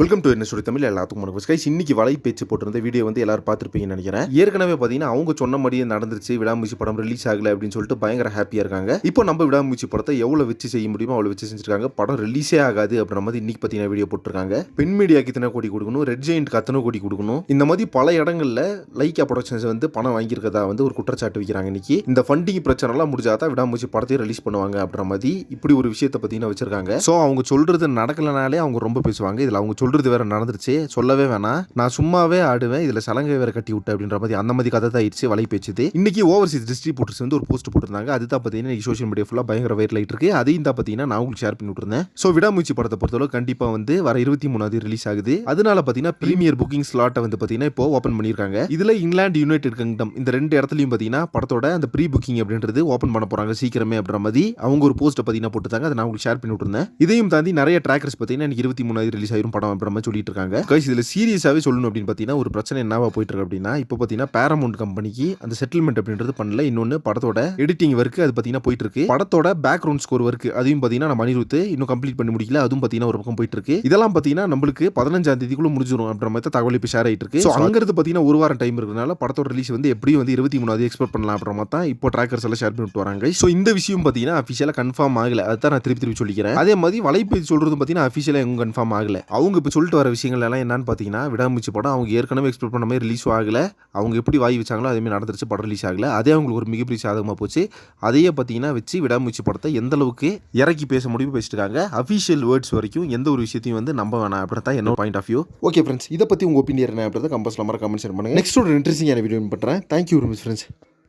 Welcome to என்ன சொல்லி தமிழ் எல்லாத்துக்கும் வணக்கம். ஸ்கைஸ் இன்னைக்கு வலை பேச்சு போட்டிருந்த வீடியோ வந்து எல்லாரும் பார்த்துருப்பீங்கன்னு நினைக்கிறேன். ஏற்கனவே பார்த்தீங்கன்னா அவங்க சொன்ன மாதிரியே நடந்துருச்சு. விடாமூச்சி படம் ரிலீஸ் ஆகல அப்படின்னு சொல்லிட்டு பயங்கர ஹாப்பியாக இருக்காங்க. இப்போ நம்ம விடாமூச்சி படத்தை எவ்வளோ வச்சு செய்ய முடியுமோ அவ்வளோ வச்சு செஞ்சிருக்காங்க. படம் ரிலீஸே ஆகாது அப்படின்ற மாதிரி இன்னைக்கு பார்த்தீங்கன்னா வீடியோ போட்டிருக்காங்க. பெண் மீடியாக்கு இத்தனை கோடி கொடுக்கணும். ரெட் ஜெயின்ட் அத்தனை கோடி கொடுக்கணும். இந்த மாதிரி பல இடங்களில் லைக்கா ப்ரொடக்ஷன்ஸ் வந்து பணம் வாங்கியிருக்கதா வந்து ஒரு குற்றச்சாட்டு வைக்கிறாங்க இன்னைக்கு. இந்த ஃபண்டிங் பிரச்சனைலாம் முடிஞ்சா தான் விடாமூச்சி படத்தையும் ரிலீஸ் பண்ணுவாங்க அப்படின்ற மாதிரி இப்படி ஒரு விஷயத்தை பார்த்தீங்கன்னா வச்சிருக்காங்க. ஸோ அவங்க சொல்றது நடக்கலனாலே அவங்க ரொம்ப பேசுவாங்க. இதில் அவங்க சொல்றது வேற நடந்துருச்சு. சொல்லவே வேணாம். நான் சும்மாவே ஆடுவேன். இதில் சலங்கை வேற கட்டி விட்டு அப்படின்ற மாதிரி அந்த மாதிரி கதை தான் ஆயிடுச்சு வலை பேச்சுது இன்னைக்கு ஓவர்சீஸ் டிஸ்ட்ரிபியூட்டர்ஸ் வந்து ஒரு போஸ்ட் போட்டிருந்தாங்க. அதுதான் பார்த்தீங்கன்னா இன்றைக்கி சோஷியல் மீடியா ஃபுல்லாக பயங்கர வைரல் ஆயிட்டு இருக்கு. அதையும் தான் பார்த்தீங்கன்னா நான் உங்களுக்கு ஷேர் பண்ணி விட்டுருந்தேன். ஸோ விடாமூச்சி படத்தை பொறுத்தளவு கண்டிப்பாக வந்து வர இருபத்தி மூணாவது ரிலீஸ் ஆகுது. அதனால பார்த்தீங்கன்னா ப்ரீமியர் புக்கிங் ஸ்லாட்டை வந்து பார்த்தீங்கன்னா இப்போ ஓப்பன் பண்ணியிருக்காங்க. இதில் இங்கிலாந்து யுனைடெட் கிங்டம் இந்த ரெண்டு இடத்துலையும் பார்த்தீங்கன்னா படத்தோட அந்த ப்ரீ புக்கிங் அப்படின்றது ஓப்பன் பண்ண போறாங்க சீக்கிரமே அப்படின்ற மாதிரி அவங்க ஒரு போஸ்ட்டை பார்த்தீங்கன்னா போட்டுருந்தாங்க. அதை நான் உங்களுக்கு ஷேர் பண்ணி விட்டுருந்தேன். இதையும் தாண்டி நிறைய ட்ராக்கர்ஸ் பார்த்தீங்கன்னா எனக்கு இருபத்தி மூணாவது ரிலீஸ் ஆயிரும் படம் அப்படின்ற மாதிரி சொல்லிட்டு இருக்காங்க கைஸ் இதில் சீரியஸாகவே சொல்லணும் அப்படின்னு பார்த்தீங்கன்னா ஒரு பிரச்சனை என்னவா போயிட்டு இருக்கு அப்படின்னா இப்போ பார்த்தீங்கன்னா பேரமௌண்ட் கம்பெனிக்கு அந்த செட்டில்மெண்ட் அப்படின்றது பண்ணல. இன்னொன்று படத்தோட எடிட்டிங் ஒர்க் அது பார்த்தீங்கன்னா போயிட்டு இருக்கு படத்தோட பேக்ரவுண்ட் ஸ்கோர் ஒர்க் அதையும் பார்த்தீங்கன்னா நம்ம அனிருத்து இன்னும் கம்ப்ளீட் பண்ணி முடிக்கல அதுவும் பார்த்தீங்கன்னா ஒரு பக்கம் போயிட்டு இருக்கு இதெல்லாம் பார்த்தீங்கன்னா நம்மளுக்கு பதினஞ்சாம் தேதிக்குள்ள முடிஞ்சிடும் அப்படின்ற மாதிரி தகவல் இப்போ ஷேர் ஆயிட்டு இருக்கு ஸோ அங்கிருந்து பார்த்தீங்கன்னா ஒரு வாரம் டைம் இருக்கிறதுனால படத்தோட ரிலீஸ் வந்து எப்படியும் வந்து இருபத்தி மூணாவது எக்ஸ்பெக்ட் பண்ணலாம் அப்புறமா தான் இப்போ ட்ராக்கர்ஸ் எல்லாம் ஷேர் பண்ணிட்டு வராங்க. ஸோ இந்த விஷயம் பார்த்தீங்கன்னா அஃபிஷியலாக கன்ஃபார்ம் ஆகல. அதுதான் நான் திருப்பி திருப்பி சொல்லிக்கிறேன். அதே மாதிரி வலைப்பேச்சு சொல்றது பார்த்தீங்கன்னா அஃபிஷியலாக எங்கும் கன்ஃபார்ம் ஆகல. அவங்க இப்போ சொல்லிட்டு வர விஷயங்கள் எல்லாம் என்னன்னு பார்த்தீங்கன்னா விடாமூச்சி படம் அவங்க ஏற்கனவே எக்ஸ்பெக்ட் பண்ண மாதிரி ரிலீஸ் ஆகல. அவங்க எப்படி வாய் வச்சாங்களோ அதேமாதிரி நடந்துருச்சு படம் ரிலீஸ் ஆகலை. அதே அவங்களுக்கு ஒரு மிகப்பெரிய சாதகமாக போச்சு. அதையே பார்த்தீங்கன்னா வச்சு விடாமூச்சி படத்தை எந்த அளவுக்கு இறக்கி பேச முடிவு பேசிட்டு இருக்காங்க. அஃபிஷியல் வேர்ட்ஸ் வரைக்கும் எந்த ஒரு விஷயத்தையும் வந்து நம்ப வேணாம் அப்படி தான் என்னோட point of view okay friends இதை பற்றி உங்கள் ஒப்பீனியன் என்ன அப்படின்றத கம்பல்ஸ் நம்பர் கமெண்ட் பண்ணுங்க. நெக்ஸ்ட் ஒரு இன்ட்ரெஸ்டிங்கான வீடியோ பண்ணுறேன் தேங்க்யூ வெரி மச் ஃப்ரெண்ட்ஸ்